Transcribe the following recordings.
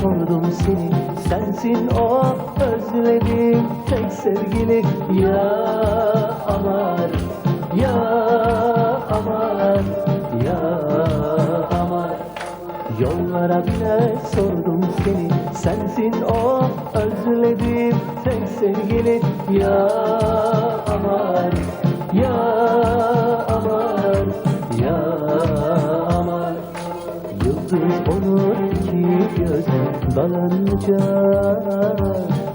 sordum seni. Sensin o özledim tek sevgili. Ya Amar, ya Amar, ya Amar Yollara bile sordum seni. Sensin o özledim tek sevgili. Ya Amar, ya Amar, ya Amar Yıldız gözüm dalınca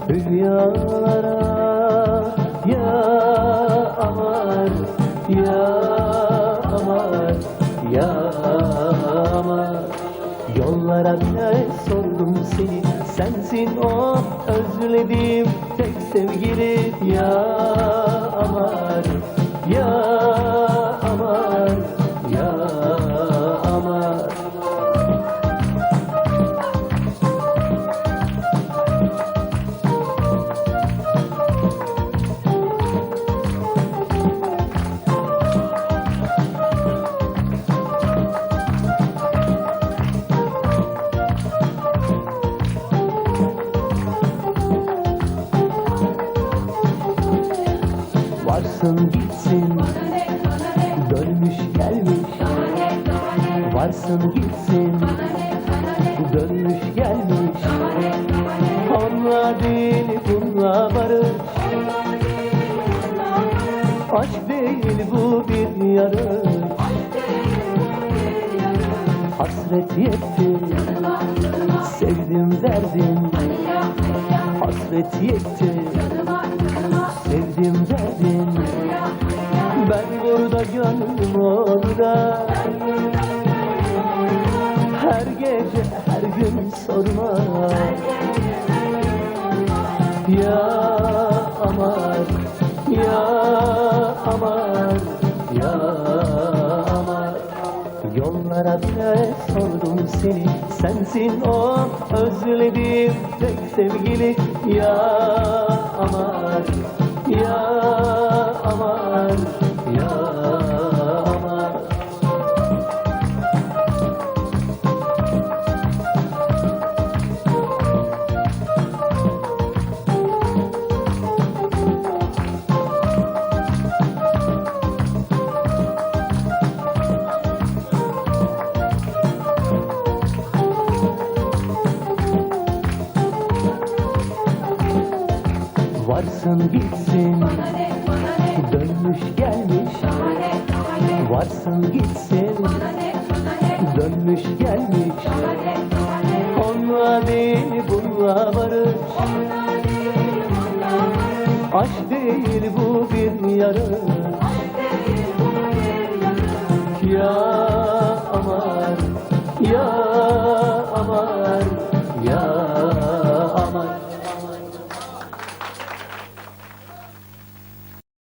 Hülyalara Ya Amar, ya Amar, ya Amar Yollara bile sordum seni Sensin o özledim tek sevgili Ya Varsın gitsin. Dönmüş gelmiş. Varsın gitsin. Dönmüş gelmiş. Onunla değil bununla barış. Aşk değil bu bir yarış. Hasret yetti Sevdim verdim Hasret yetti Sevdim verdim Ben burada gönlüm orada Her gece her gün sorma Ya Amar Ya Amar Ya Amar Yollara bile sordum seni Sensin o özledim tek sevgili Ya Amar Ya Varsın gitsin. Dönmüş gelmiş. Varsın gitsin. Dönmüş gelmiş. Onunla değil bununla barış Aşk değil bu bir yarış